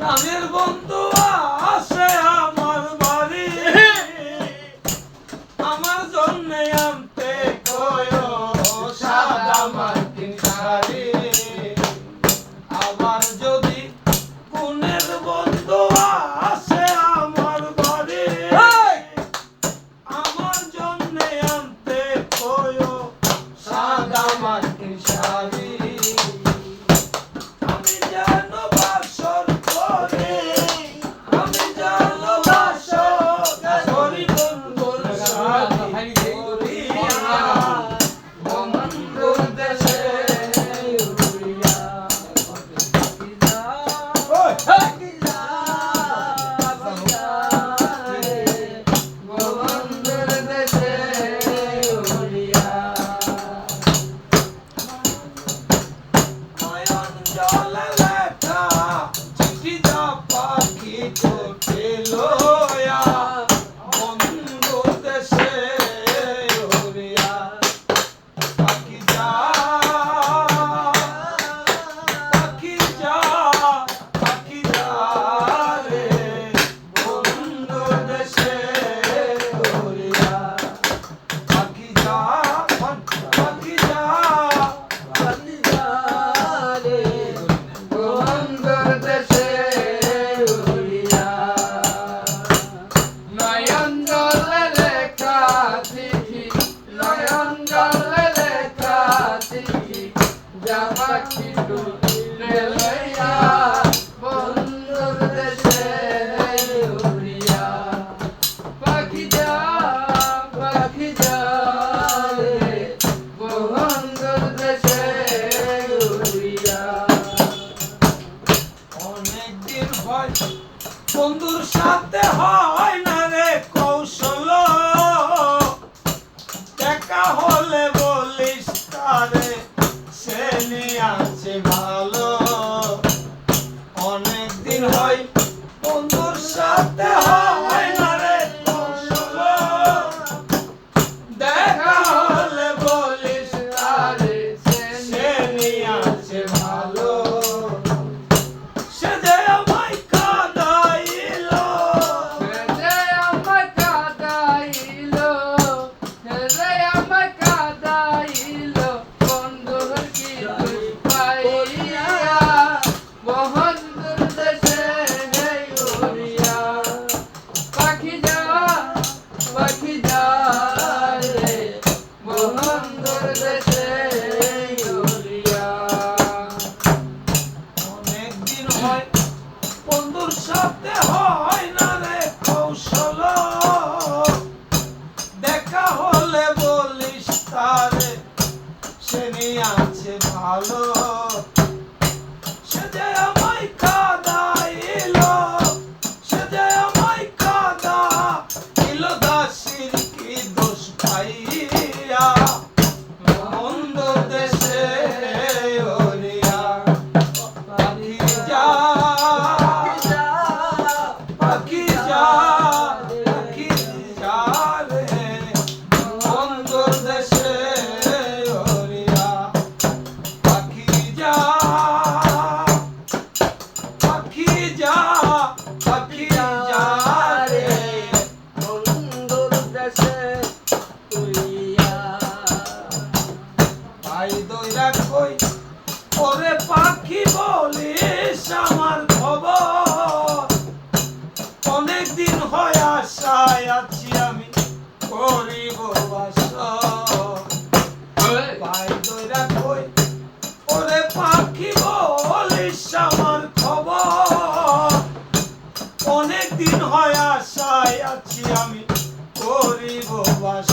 নামের বন্ধু আসে রে সে নিয়ে আছে ভালো আছে ভালো। আশায় আছি আমি করিব বাস ভাই দৈরা কই ওরে পাখি বলিস আমার খবর। অনেক দিন হয় আশায় আছি আমি করিব বাস